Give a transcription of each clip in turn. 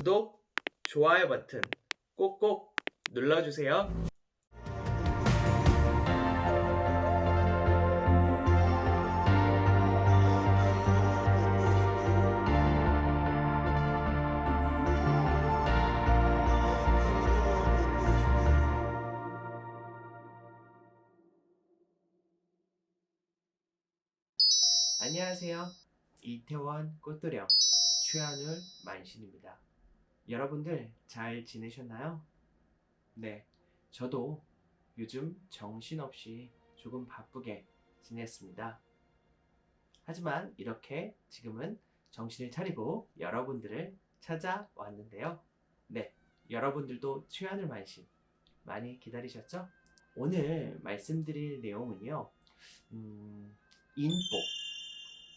구독, 좋아요 버튼 꼭꼭 눌러주세요. 안녕하세요. 이태원 꽃도령 최한울 만신입니다. 여러분들 잘 지내셨나요? 네, 저도 요즘 정신없이 조금 바쁘게 지냈습니다. 하지만 이렇게 지금은 정신을 차리고 여러분들을 찾아왔는데요. 네, 여러분들도 최한울 만신 많이 기다리셨죠? 오늘 말씀드릴 내용은요, 음, 인복,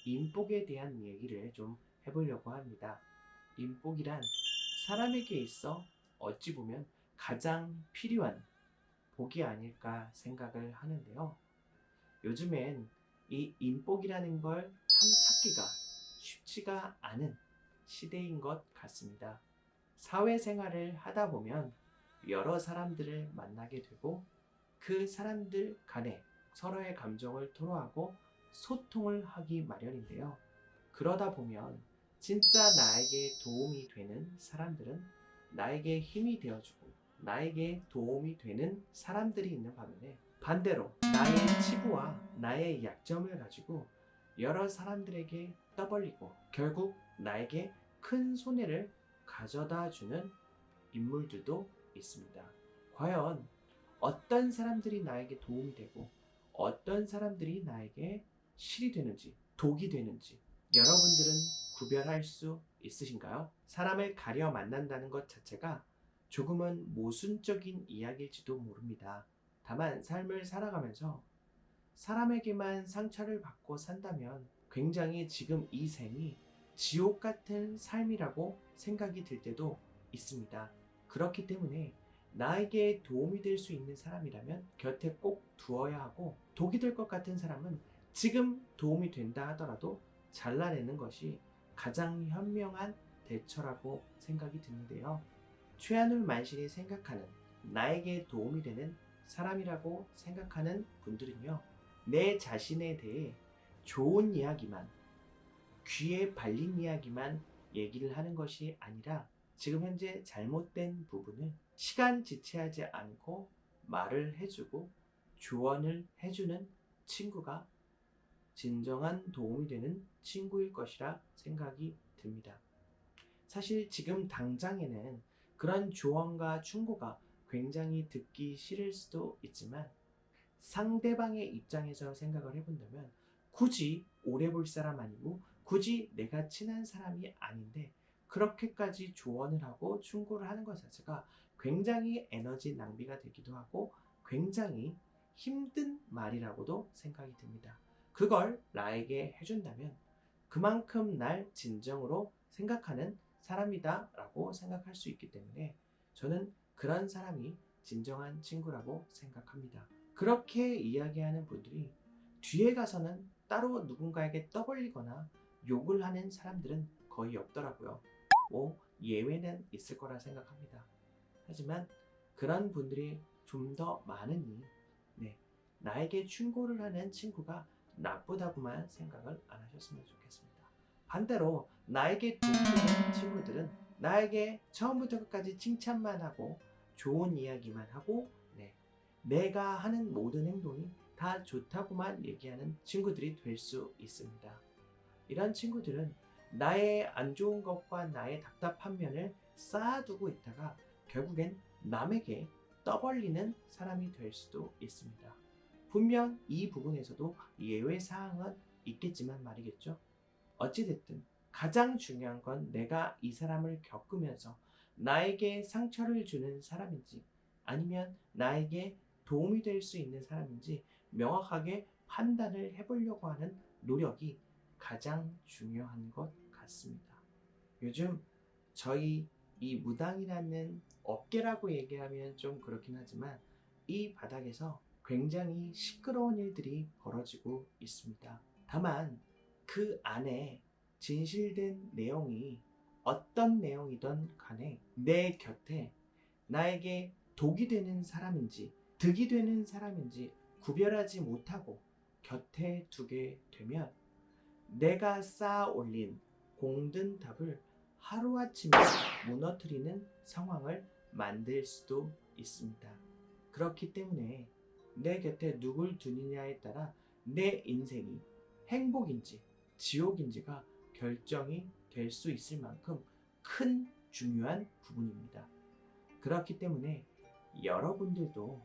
인복에 대한 얘기를 좀 해보려고 합니다. 인복이란 사람에게 있어 어찌 보면 가장 필요한 복이 아닐까 생각을 하는데요. 요즘엔 이 인복이라는 걸 참 찾기가 쉽지가 않은 시대인 것 같습니다. 사회생활을 하다 보면 여러 사람들을 만나게 되고 그 사람들 간에 서로의 감정을 토로하고 소통을 하기 마련인데요. 그러다 보면 진짜 나에게 도움이 되는 사람들은 나에게 힘이 되어주고 나에게 도움이 되는 사람들이 있는 반면에 반대로 나의 치부와 나의 약점을 가지고 여러 사람들에게 떠벌리고 결국 나에게 큰 손해를 가져다 주는 인물들도 있습니다. 과연 어떤 사람들이 나에게 도움이 되고 어떤 사람들이 나에게 실이 되는지 독이 되는지 여러분들은 구별할 수 있으신가요? 사람을 가려 만난다는 것 자체가 조금은 모순적인 이야기일지도 모릅니다. 다만 삶을 살아가면서 사람에게만 상처를 받고 산다면 굉장히 지금 이 생이 지옥 같은 삶이라고 생각이 들 때도 있습니다. 그렇기 때문에 나에게 도움이 될 수 있는 사람이라면 곁에 꼭 두어야 하고 독이 될 것 같은 사람은 지금 도움이 된다 하더라도 잘라내는 것이 가장 현명한 대처라고 생각이 드는데요. 최한울 만신이 생각하는 나에게 도움이 되는 사람이라고 생각하는 분들은요. 내 자신에 대해 좋은 이야기만, 귀에 발린 이야기만 얘기를 하는 것이 아니라 지금 현재 잘못된 부분을 시간 지체하지 않고 말을 해주고 조언을 해주는 친구가 진정한 도움이 되는 친구일 것이라 생각이 듭니다. 사실 지금 당장에는 그런 조언과 충고가 굉장히 듣기 싫을 수도 있지만 상대방의 입장에서 생각을 해본다면 굳이 오래 볼 사람 아니고 굳이 내가 친한 사람이 아닌데 그렇게까지 조언을 하고 충고를 하는 것 자체가 굉장히 에너지 낭비가 되기도 하고 굉장히 힘든 말이라고도 생각이 듭니다. 그걸 나에게 해준다면 그만큼 날 진정으로 생각하는 사람이다 라고 생각할 수 있기 때문에 저는 그런 사람이 진정한 친구라고 생각합니다. 그렇게 이야기하는 분들이 뒤에 가서는 따로 누군가에게 떠벌리거나 욕을 하는 사람들은 거의 없더라고요. 뭐 예외는 있을 거라 생각합니다. 하지만 그런 분들이 좀 더 많으니 네, 나에게 충고를 하는 친구가 나쁘다고만 생각을 안 하셨으면 좋겠습니다. 반대로 나에게 되는 친구들은 나에게 처음부터 끝까지 칭찬만 하고 좋은 이야기만 하고 네, 내가 하는 모든 행동이 다 좋다고만 얘기하는 친구들이 될 수 있습니다. 이런 친구들은 나의 안 좋은 것과 나의 답답한 면을 쌓아두고 있다가 결국엔 남에게 떠벌리는 사람이 될 수도 있습니다. 분명 이 부분에서도 예외 사항은 있겠지만 말이겠죠. 어찌됐든 가장 중요한 건 내가 이 사람을 겪으면서 나에게 상처를 주는 사람인지 아니면 나에게 도움이 될 수 있는 사람인지 명확하게 판단을 해보려고 하는 노력이 가장 중요한 것 같습니다. 요즘 저희 이 무당이라는 업계라고 얘기하면 좀 그렇긴 하지만 이 바닥에서 굉장히 시끄러운 일들이 벌어지고 있습니다. 다만 그 안에 진실된 내용이 어떤 내용이든 간에 내 곁에 나에게 독이 되는 사람인지 득이 되는 사람인지 구별하지 못하고 곁에 두게 되면 내가 쌓아 올린 공든 답을 하루아침에 무너뜨리는 상황을 만들 수도 있습니다. 그렇기 때문에 내 곁에 누굴 두느냐에 따라 내 인생이 행복인지 지옥인지가 결정이 될 수 있을 만큼 큰 중요한 부분입니다. 그렇기 때문에 여러분들도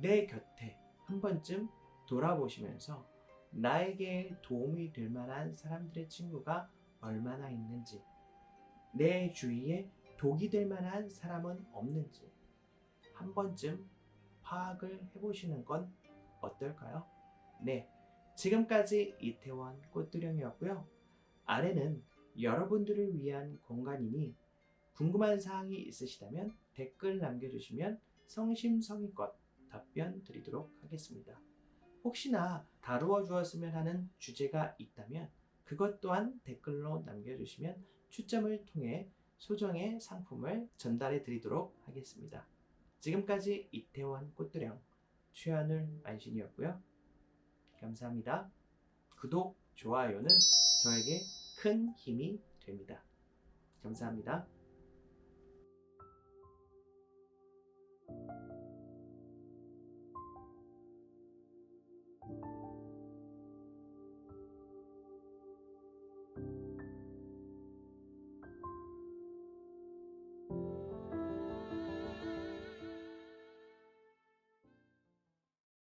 내 곁에 한 번쯤 돌아보시면서 나에게 도움이 될 만한 사람들의 친구가 얼마나 있는지, 내 주위에 독이 될 만한 사람은 없는지 한 번쯤 파악을 해보시는 건 어떨까요? 네, 지금까지 이태원 꽃두령이었고요. 아래는 여러분들을 위한 공간이니 궁금한 사항이 있으시다면 댓글 남겨주시면 성심성의껏 답변 드리도록 하겠습니다. 혹시나 다루어 주었으면 하는 주제가 있다면 그것 또한 댓글로 남겨주시면 추첨을 통해 소정의 상품을 전달해 드리도록 하겠습니다. 지금까지 이태원 꽃두령 최하늘 만신이었고요. 감사합니다. 구독, 좋아요는 저에게 큰 힘이 됩니다. 감사합니다.